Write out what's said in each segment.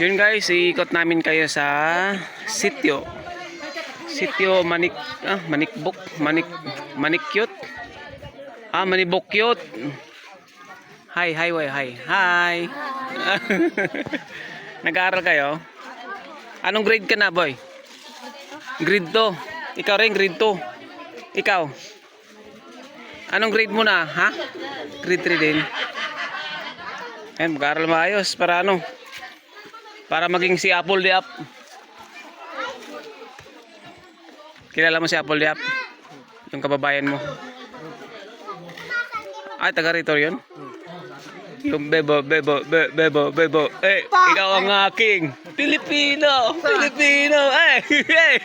Yun guys, iikot namin kayo sa sityo. Sityo Manik ah, Manikbok, Manik Manikyot. Ah, Manibokyot. Hi, hi, way, hi. Hi. Nag-aaral kayo? Anong grade ka na, boy? Grade 2. Ikaw rin, grade 2. Ikaw? Anong grade mo na, ha? Grade 3 din. Ayun, mag-aaral maayos para ano? Para maging si Apple di Up. Kilala mo si Apple di Up? Yung kababayan mo. Ay, taga rito yun? Yung bebo, bebo, be, bebo, bebo. Eh, ikaw ang aking Pilipino! Pilipino! Eh! eh.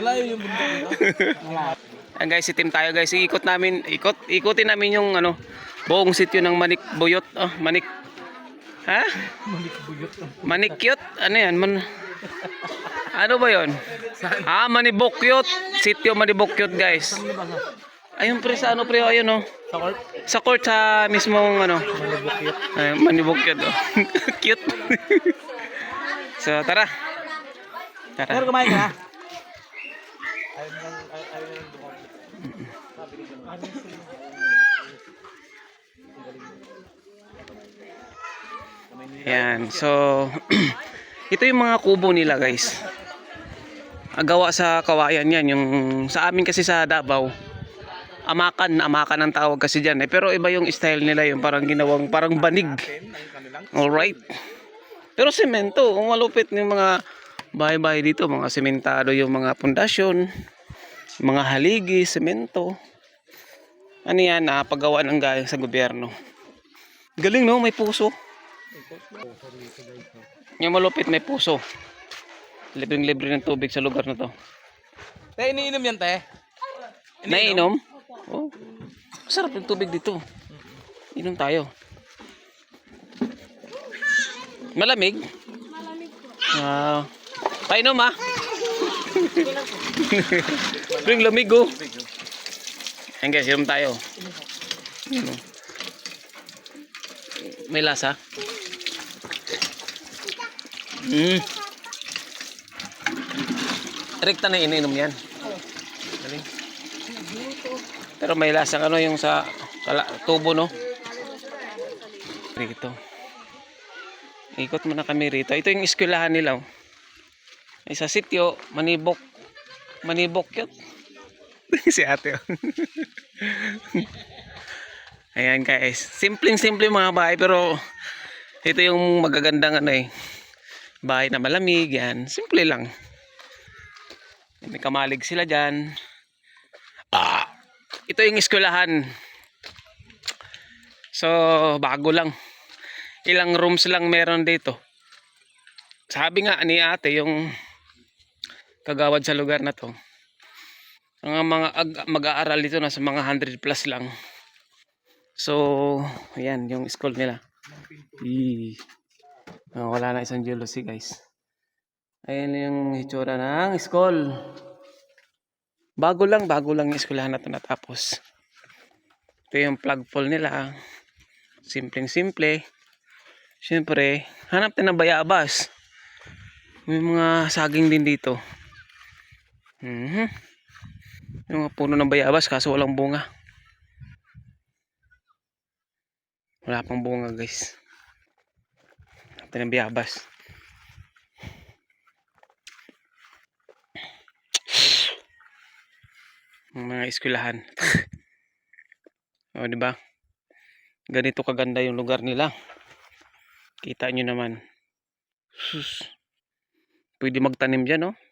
Wala yung. Ayan guys, itim tayo guys. Ikot namin, ikot, ikutin namin yung ano, buong sityo ng Manik Buyot. Oh, Manik. Ha? Manikyot? Ano yan? Man, ano ba yon? Ah, Manibokyot. Sityo Manibokyot guys. Ayun pre, sa ano pre, ayun oh. Sa court? Sa court sa mismong ano. Malibukit. Ay, Manibokyot oh. Cute. so, tara. Pero Tara. kumain ka? Yan. So, ito yung mga kubo nila guys. Agawa sa kawayan yan. Yung sa amin kasi sa Davao, amakan, amakan ang tawag kasi dyan. Eh. Pero iba yung style nila yung parang ginawang parang banig. Alright. Pero semento, ang malupit ng mga bahay-bahay dito, mga sementado yung mga pundasyon, mga haligi, semento. Ano yan, napagawa ng galing sa gobyerno. Galing no, may puso. Yung malupit may puso. Libreng-libre ng tubig sa lugar na to. Te, iniinom yan, te. Nainom? Oh. Masarap yung tubig dito. Inom tayo. Malamig? Ah. painom ah. Ring lamig oh. Ayan guys, inom tayo. May lasa? Mm. Rekta na ininom yan. Galing. Pero may lasang ano yung sa kala, tubo no. Rito. Ikot muna kami rito. Ito yung eskwelahan nila. Oh. Ay, sa sityo, manibok. Manibok yun. si ate. oh. Ayan guys. Simpleng-simple mga bahay pero ito yung magagandang ano eh. Bahay na malamig yan. Simple lang. May kamalig sila dyan. Ah, ito yung eskwelahan. So, bago lang. Ilang rooms lang meron dito. Sabi nga ni ate, yung kagawad sa lugar na to. Ang mga ag- mag-aaral dito nasa mga 100 plus lang. So, ayan, yung school nila. Eee. Oh, wala na isang jealousy guys. Ayan yung hitsura ng school. Bago lang, bago lang yung eskwelahan na ito natapos. Ito yung plug fall nila. Simpleng simple. Siyempre, hanap tayo ng bayabas. May mga saging din dito. Mhm. Yung mga puno ng bayabas kaso walang bunga. Wala pang bunga guys. Tayo ng bayabas. Ang mga eskwelahan. o, di ba? Ganito kaganda yung lugar nila. Kita nyo naman. Sus. Pwede magtanim dyan, no?